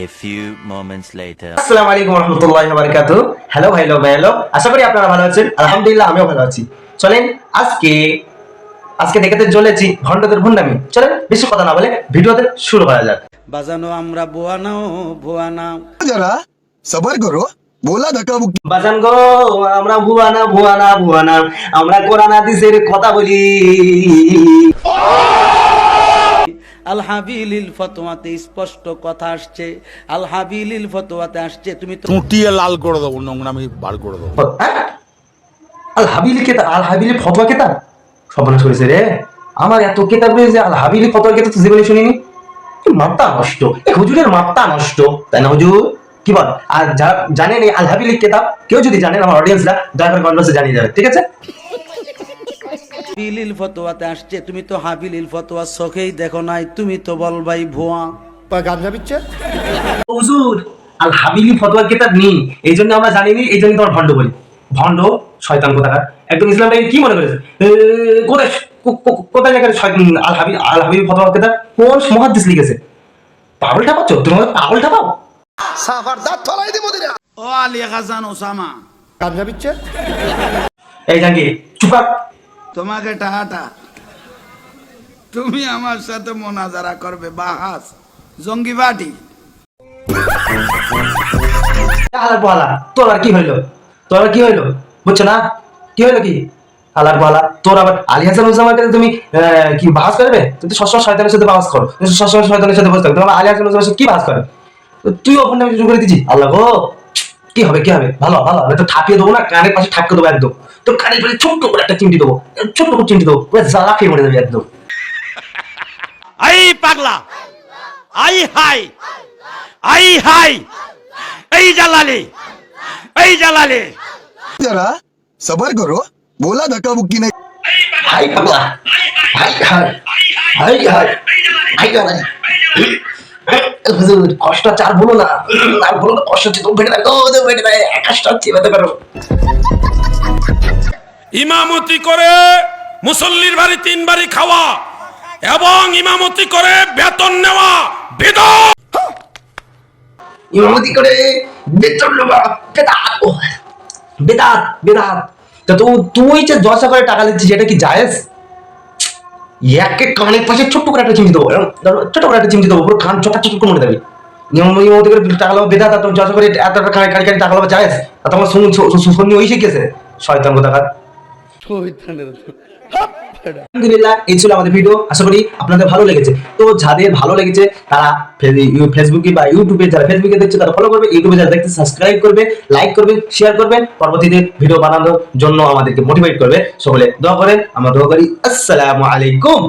A few moments later. আসসালামু আলাইকুম রাহমাতুল্লাহি ওয়া বারাকাতু হ্যালো আশা করি আপনারা ভালো আছেন। আলহামদুলিল্লাহ আমিও ভালো আছি। চলেন আজকে আজকে দেখাতে চলেছি চলেন বেশি কথা না বলে ভিডিওতে শুরু করা যাক। বাজানো আমরা নাও নাও। যারা সবার করো ধাক্কা মুক্তি বাজান গো আমরা আমরা কোরআন হাদিসের কথা বলি। আল হাবিলিল ফতোয়াতে স্পষ্ট কথা আসছে। আল হাবিলিল ফতোয়াতে আসছে তুমি তো চুটিয়ে লাল করে দেবো নোংরামি বার করে দেবো। হ্যাঁ? আল হাবিলি কেতা আল হাবিলি ফতোয়া কেতা সর্বনাশ করেছে রে। আমার এত কেতাব রয়েছে আল হাবিলি ফতোয়া কেতা তো জীবনে শুনিনি? কি মাত্রা নষ্ট? এই হুজুরের মাত্রা নষ্ট। তাই না হুজুর? কি বল? আর যারা জানেন এই আল হাবিলি কেতাব কেউ যদি জানেন আমার অডিয়েন্সরা দয়া করে কনভার্সে জানিয়ে যাবে ঠিক আছে? হাবিলিল ফতোয়াতে আসছে। তুমি তো হাবিলিল ফতোয়া চোখেই দেখো নাই তুমি তো বল ভাই ভুয়া। হুজুর আল হাবিলি ফতোয়া কেতাব নেই এই জন্য আমরা জানিনি এই জন্য তোমার ভণ্ড বলি। ভণ্ড শয়তান কোথাকার? একদম ইসলামটাকে কি মনে করেছে? কোথায় কো- কো- কোথায় শয়তান আল হাবিব আল হাবিব ফতোয়া কেতাব? কোন মহাদিস লিখেছে? পাগল ঠাপাচ্ছ তুমি পাগল ঠাপাও। ও আলিয়া খাজান ওসামা। এই জাঙ্গি চুপাক তোমাকে টাহাটা তুমি আমার সাথে মোনাজারা করবে, বাহাস। জঙ্গি বাটি হালার পালা তোর আর কি হইল? তোর কি হইল? বুঝছ না? কি হইল কি? হালার পালা তোর আবার আলী হাসান কাছে তুমি কি বাস করবে? তুমি সবসময় শয়তানের সাথে বাস করো। সবসময় শয়তানের সাথে বসে থাকো তোমার আলী হাসান উসামার সাথে কি বাস করে? তুই নামে শুরু করে দিচ্ছি আল্লাহ গো কি হবে কি হবে? ভালো ভালো হবে তো থাপিয়ে দেবো না কানের পাশে ঠাপকে দেবো একদম। তো কানের পাশে ছোট্ট করে একটা চিমটি দেবো ছোট্ট করে চিমটি দেবো পুরো জ্বালা খেয়ে মরে যাবে একদম। আই পাগলা আই হাই আই হাই এই জালালি এই জালালি যারা সবার করো বোলা ধাক্কা মুক্কি নাই হাই পাগলা হাই হাই হাই হাই হাই। হুজুর কষ্ট চার বলো না আর বলো না কষ্ট হচ্ছে তো বেটে দেয় হচ্ছে করো ইমামতি করে মুসল্লির বাড়ি তিন বাড়ি খাওয়া এবং ইমামতি করে বেতন নেওয়া বিদত ইমামতি করে বেতন নেবা বেদাত। বেদাত বেদাত। তো তুই যে দশা করে টাকা দিচ্ছিস এটা কি জায়েজ? একে কানের পাশে ছোট্ট করে একটা চিমটি দেবো ছোট করে একটা চিমটি দেবো পুরো কান চট করে মনে দেবে নিয়ম ইমামতি করে টাকা লাভ বেদা তার তুমি করে এত কানে কানে কানে টাকা লাভ জায়েজ আর তোমার শুন শুনি ওই শিখেছে শয়তান কোথাকার এই ছিল আমাদের ভিডিও আশা করি আপনাদের ভালো লেগেছে। তো যাদের ভালো লেগেছে, তারা ফেসবুকে বা ইউটিউবে যারা ফেসবুকে দেখছে, তারা ফলো করবে। ইউটিউবে যারা দেখছে সাবস্ক্রাইব করবে লাইক করবে শেয়ার করবে। পরবর্তীতে ভিডিও বানানোর জন্য আমাদেরকে মোটিভেট করবে। সকলে দোয়া করেন, আমরা দোয়া করি। আসসালামু আলাইকুম।